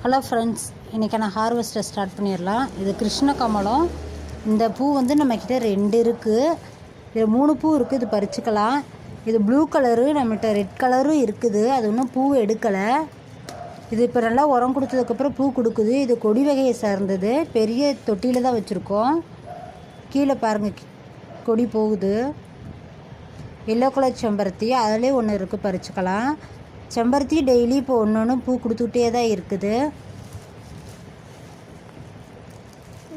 Hello friends இன்றைக்கி நான் ஹார்வெஸ்ட்டை start பண்ணிடலாம். இது கிருஷ்ண கமலம் இந்த பூ வந்து நம்மக்கிட்ட ரெண்டு இருக்குது இது மூணு பூ இருக்குது இது பறிச்சுக்கலாம். இது ப்ளூ கலரு நம்மகிட்ட ரெட் கலரும் இருக்குது. அது ஒன்றும் பூ எடுக்கலை. இது இப்போ நல்லா உரம் கொடுத்ததுக்கப்புறம் பூ கொடுக்குது. இது கொடி வகையை சார்ந்தது. பெரிய தொட்டியில் தான் வச்சுருக்கோம். கீழே பாருங்கள் கொடி போகுது. எல்லோ கலர் செம்பருத்தி. அதிலே ஒன்று இருக்குது பறிச்சுக்கலாம். செம்பருத்தி டெய்லி இப்போ ஒன்று ஒன்று பூ கொடுத்துக்கிட்டே தான் இருக்குது.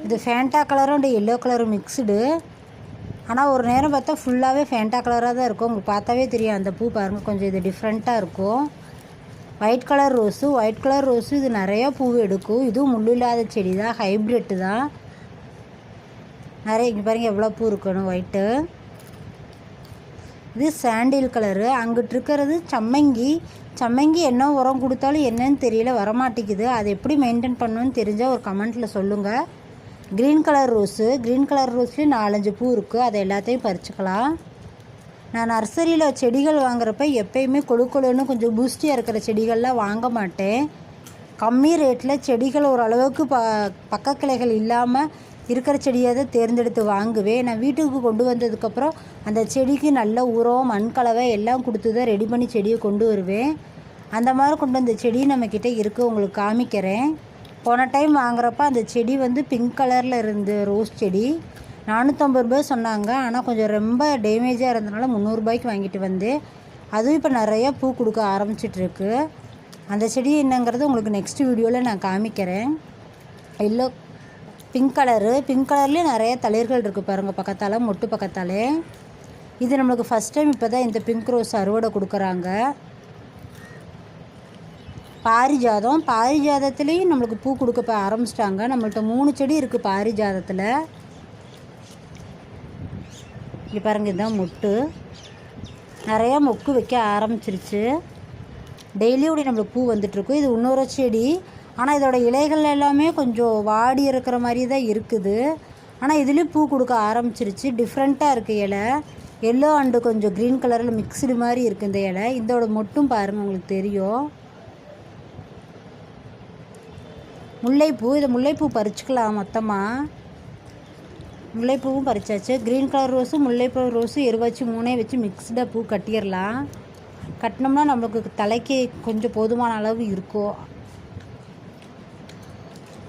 இது ஃபேண்டா கலரும் இந்த எல்லோ கலரும் மிக்ஸ்டு ஆனால் ஒரு நேரம் பார்த்தா ஃபுல்லாகவே ஃபேண்டா கலராக தான் இருக்கும். உங்களுக்கு பார்த்தாவே தெரியும். அந்த பூ பாருங்கள் கொஞ்சம் இது டிஃப்ரெண்ட்டாக இருக்கும். White colour rose white colour rose இது நிறையா பூ எடுக்கும். இதுவும் முள்ளு இல்லாத செடி தான் ஹைப்ரிட்டு தான். நிறைய இங்கே பாருங்கள் எவ்வளோ பூ இருக்கணும் ஒயிட்டு இது சாண்டில் கலரு அங்கிட்டு இருக்கிறது சம்மங்கி. சம்மங்கி என்ன உரம் கொடுத்தாலும் என்னன்னு தெரியல வரமாட்டேங்குது. அதை எப்படி மெயின்டைன் பண்ணணும்னு தெரிஞ்சால் ஒரு கமெண்ட்டில் சொல்லுங்கள் green colour rose green colour ரோஸ்லேயும் நாலஞ்சு பூ இருக்குது அதை எல்லாத்தையும் பறிச்சுக்கலாம். நான் நர்சரியில் செடிகள் வாங்குறப்ப எப்பயுமே கொழு கொழுன்னு கொஞ்சம் பூஸ்டியாக இருக்கிற செடிகள்லாம் வாங்க மாட்டேன். கம்மி ரேட்டில் செடிகள் ஓரளவுக்கு ப பக்க கிளைகள் இல்லாமல் இருக்கிற செடியை தான் தேர்ந்தெடுத்து வாங்குவேன். நான் வீட்டுக்கு கொண்டு வந்ததுக்கப்புறம் அந்த செடிக்கு நல்ல உரம் மண் கலவை எல்லாம் கொடுத்து தான் ரெடி பண்ணி செடியை கொண்டு வருவேன். அந்த மாதிரி கொண்டு வந்த செடி நம்மக்கிட்ட இருக்குது உங்களுக்கு காமிக்கிறேன். போன டைம் வாங்குறப்ப அந்த செடி வந்து பிங்க் கலரில் இருந்து ரோஸ் செடி. நானூற்றம்பது ரூபாய் சொன்னாங்க. ஆனால் கொஞ்சம் ரொம்ப டேமேஜாக இருந்தனால முந்நூறுபாய்க்கு வாங்கிட்டு வந்து அதுவும் இப்போ நிறையா பூ கொடுக்க ஆரம்பிச்சிட்ருக்கு அந்த செடி என்னங்கிறது உங்களுக்கு நெக்ஸ்ட் வீடியோவில் நான் காமிக்கிறேன். எல்லோ பிங்க் கலரு பிங்க் கலர்லேயே நிறைய தளிர்கள் இருக்குது பாருங்கள் பக்கத்தால் மொட்டு பக்கத்தாலே. இது நம்மளுக்கு ஃபஸ்ட் டைம் இப்போ தான் இந்த பிங்க் ரோஸ் அறுவடை கொடுக்குறாங்க. பாரிஜாதம். பாரிஜாதத்துலேயும் நம்மளுக்கு பூ கொடுக்க ஆரம்பிச்சிட்டாங்க. நம்மள்ட்ட மூணு செடி இருக்குது பாரிஜாதத்தில். இங்கே பாருங்கள் இதுதான் மொட்டு. நிறையா மொக்கு வைக்க ஆரம்பிச்சிருச்சு. டெய்லியோட நம்மளுக்கு பூ வந்துட்டுருக்கும் இது இன்னொரு செடி. ஆனால் இதோட இலைகள் எல்லாமே கொஞ்சம் வாடி இருக்கிற மாதிரி தான் இருக்குது. ஆனால் இதுலேயும் பூ கொடுக்க ஆரம்பிச்சிருச்சு. டிஃப்ரெண்ட்டாக இருக்குது இலை. எல்லோ அண்டு கொஞ்சம் க்ரீன் கலரில் மிக்ஸ்டு மாதிரி இருக்குது இந்த இலை. இதோட மொட்டும் பாருங்கள் உங்களுக்கு தெரியும். முல்லைப்பூ இதை முல்லைப்பூ பறிச்சுக்கலாம் மொத்தமாக முல்லைப்பூவும் பறிச்சாச்சு. க்ரீன் கலர் ரோஸும் முல்லைப்பூ ரோஸும் எருவாச்சு மூணே வச்சு மிக்ஸ்டாக பூ கட்டிடலாம். கட்டினோம்னா நம்மளுக்கு தலைக்கு கொஞ்சம் போதுமான அளவு இருக்கும்.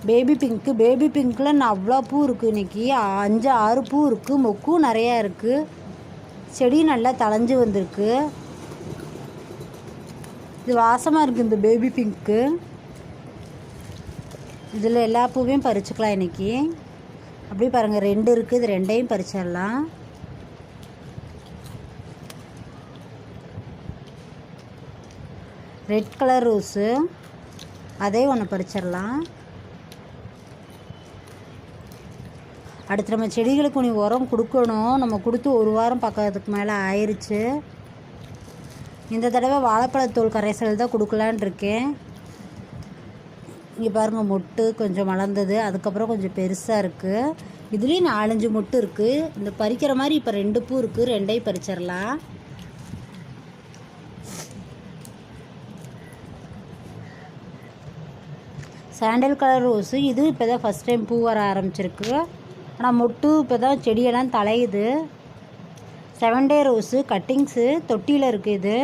பேபி பிங்க்கு பேபி பிங்க்கில் நான் அவ்வளோ பூ இருக்குது இன்றைக்கி அஞ்சு ஆறு பூ இருக்குது மொக்கும் நிறையா இருக்குது செடி நல்லா தளைஞ்சு வந்திருக்கு. இது வாசமாக இருக்குது இந்த பேபி பிங்க்கு இதில் எல்லா பூவையும் பறிச்சுக்கலாம் இன்றைக்கி அப்படியே பாருங்கள் ரெண்டு இருக்குது இது ரெண்டையும் பறிச்சிடலாம். ரெட் கலர் ரோஸு அதே ஒன்று பறிச்சிடலாம். அடுத்து நம்ம செடிகளுக்கு நீ உரம் கொடுக்கணும். நம்ம கொடுத்து ஒரு வாரம் பக்கத்துக்கு மேலே ஆயிடுச்சு இந்த தடவை வாழைப்பழத்தோல் கரைசல் தான் கொடுக்கலான் இருக்கேன். இங்கே பாருங்கள் மொட்டு கொஞ்சம் வளர்ந்தது. அதுக்கப்புறம் கொஞ்சம் பெருசாக இருக்குது இதுலேயும் நாலஞ்சு மொட்டு இருக்குது இந்த பறிக்கிற மாதிரி இப்போ ரெண்டு பூ இருக்குது ரெண்டையும் பறிச்சிடலாம். Sandal colour rose. இது இப்போ தான் ஃபஸ்ட் டைம் பூ வர ஆரம்பிச்சிருக்கு. ஆனால் மொட்டு இப்போ தான் செடியெல்லாம் தலையுது. செவன் டே ரோஸு கட்டிங்ஸு தொட்டியில் இருக்குது இது.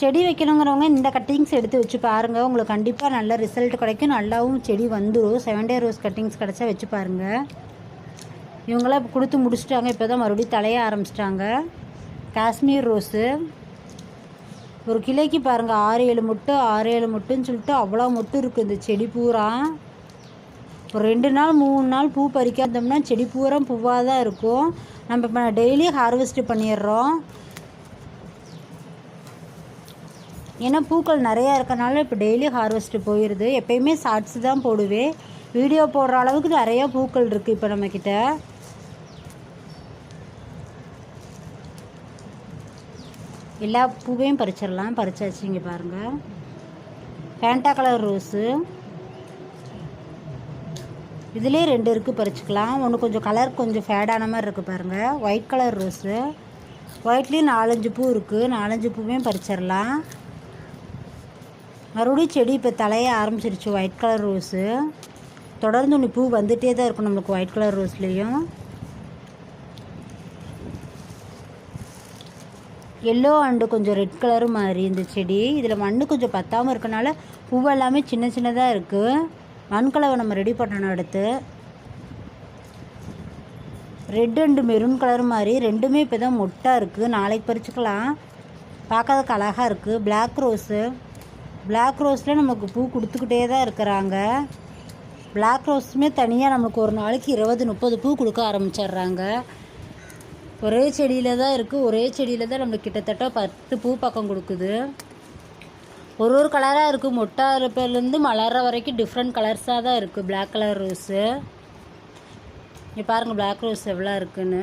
செடி வைக்கணுங்கிறவங்க இந்த கட்டிங்ஸ் எடுத்து வச்சு பாருங்கள் உங்களுக்கு கண்டிப்பாக நல்ல ரிசல்ட் கிடைக்கும். நல்லாவும் செடி வந்துடும் செவன் டே ரோஸ் கட்டிங்ஸ் கிடச்சா வச்சு பாருங்கள் இவங்களாம் இப்போ கொடுத்து முடிச்சிட்டாங்க. இப்போ தான் மறுபடியும் தலைய ஆரம்பிச்சிட்டாங்க. காஷ்மீர் ரோஸு ஒரு கிளைக்கு பாருங்கள் ஆறு ஏழு முட்டு ஆறு ஏழு முட்டுன்னு சொல்லிட்டு அவ்வளோ முட்டு இருக்குது இந்த செடி பூரா. ஒரு ரெண்டு நாள் மூணு நாள் பூ பறிக்காதோம்னா செடி பூரா பூவாக தான் இருக்கும். நம்ம இப்போ டெய்லி ஹார்வெஸ்ட் பண்ணிடுறோம். ஏன்னா பூக்கள் நிறையா இருக்கனால இப்போ டெய்லி ஹார்வெஸ்ட்டு போயிடுது எப்பயுமே ஷார்ட்ஸ் தான் போடுவேன். வீடியோ போடுற அளவுக்கு நிறையா பூக்கள் இருக்குது இப்போ நம்மக்கிட்ட எல்லா பூவையும் பறிச்சிடலாம். பறிச்சாச்சு இங்கே பாருங்கள் ஃபேண்டா கலர் ரோஸு இதுலேயே ரெண்டு இருக்குது பறிச்சுக்கலாம். ஒன்று கொஞ்சம் கலர் கொஞ்சம் ஃபேடான மாதிரி இருக்குது பாருங்கள் ஒயிட் கலர் ரோஸு ஒயிட்லேயும் நாலஞ்சு பூ இருக்குது நாலஞ்சு பூவையும் பறிச்சிடலாம். மறுபடியும் செடி இப்போ தலைய ஆரம்பிச்சிருச்சு ஒயிட் கலர் ரோஸு தொடர்ந்து ஒன்று பூ வந்துகிட்டே தான் இருக்கும் நம்மளுக்கு ஒயிட் கலர் ரோஸ்லேயும் எல்லோ அண்டு கொஞ்சம் ரெட் கலரும் மாதிரி இந்த செடி. இதில் மண் கொஞ்சம் பத்தாமல் இருக்கனால பூவெல்லாமே சின்ன சின்னதாக இருக்குது மண்கலவை நம்ம ரெடி பண்ணணும் அடுத்து. ரெட் அண்டு மெரூன் கலர் மாதிரி ரெண்டுமே இப்போ தான் மொட்டாக இருக்குது நாளைக்கு பறிச்சுக்கலாம். பார்க்கறதுக்கு அழகாக இருக்குது பிளாக் ரோஸு பிளாக் ரோஸில் நமக்கு பூ கொடுத்துக்கிட்டே தான் இருக்கிறாங்க. பிளாக் ரோஸுமே தனியாக நம்மளுக்கு ஒரு நாளைக்கு இருபது முப்பது பூ கொடுக்க ஆரம்பிச்சிடுறாங்க. ஒரே செடியில் தான் இருக்குது ஒரே செடியில் தான் நம்மளுக்கு கிட்டத்தட்ட பத்து பூ பக்கம் கொடுக்குது. ஒரு ஒரு கலராக இருக்குது மொட்டா இருப்பிலேருந்து மலர்ற வரைக்கும் டிஃப்ரெண்ட் கலர்ஸாக தான் இருக்குது பிளாக் கலர் ரோஸு இங்கே பாருங்கள் பிளாக் ரோஸ் எவ்வளோ இருக்குன்னு.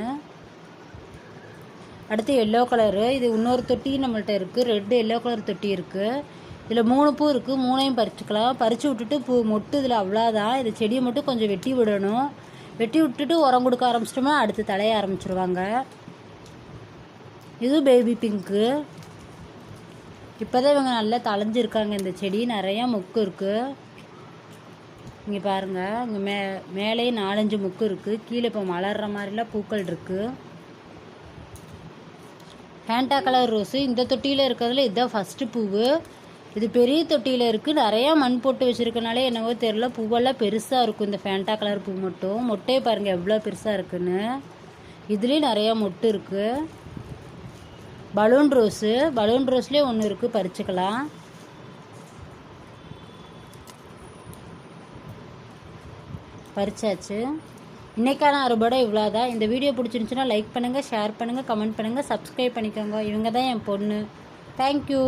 அடுத்து எல்லோ கலரு இது இன்னொரு தொட்டி நம்மள்கிட்ட இருக்குது ரெட்டு எல்லோ கலர் தொட்டி இருக்குது இதில் மூணு பூ இருக்குது மூணையும் பறிச்சுக்கலாம். பறித்து விட்டுட்டு பூ மொட்டு இதில் அவ்வளோதான் இது செடியை மட்டும் கொஞ்சம் வெட்டி விடணும். வெட்டி விட்டுட்டு உரம் கொடுக்க ஆரம்பிச்சிட்டோம்னா அடுத்து தலைய ஆரம்பிச்சிருவாங்க. இது பேபி பிங்க்கு இப்போ தான் இவங்க நல்லா தளைஞ்சிருக்காங்க இந்த செடி நிறையா மொக்கு இருக்குது இங்கே பாருங்கள் இங்கே மே மேலேயே நாலஞ்சு முக்கு இருக்குது கீழே இப்போ மலர்ற மாதிரிலாம் பூக்கள் இருக்குது ஃபேண்டா கலர் ரோஸு இந்த தொட்டியில் இருக்கிறதுல இதுதான் ஃபஸ்ட்டு பூவு. இது பெரிய தொட்டியில் இருக்குது நிறையா மண் போட்டு வச்சுருக்கனாலே என்னவோ தெரில பூவெல்லாம் பெருசாக இருக்கும் இந்த ஃபேண்டா கலர் பூ மட்டும். மொட்டையை பாருங்கள் எவ்வளோ பெருசாக இருக்குன்னு. இதுலேயும் நிறையா மொட்டு இருக்குது பலூன் ரோஸு. பலூன் ரோஸ்லேயே ஒன்று இருக்குது பறிச்சுக்கலாம். பறிச்சாச்சு. இன்னைக்கான அறுபடை இவ்வளோதான். இந்த வீடியோ பிடிச்சிருந்துச்சுன்னா லைக் பண்ணுங்கள் ஷேர் பண்ணுங்கள் கமெண்ட் பண்ணுங்கள் சப்ஸ்கிரைப் பண்ணிக்கோங்க. இவங்க தான் என் பொண்ணு. தேங்க்யூ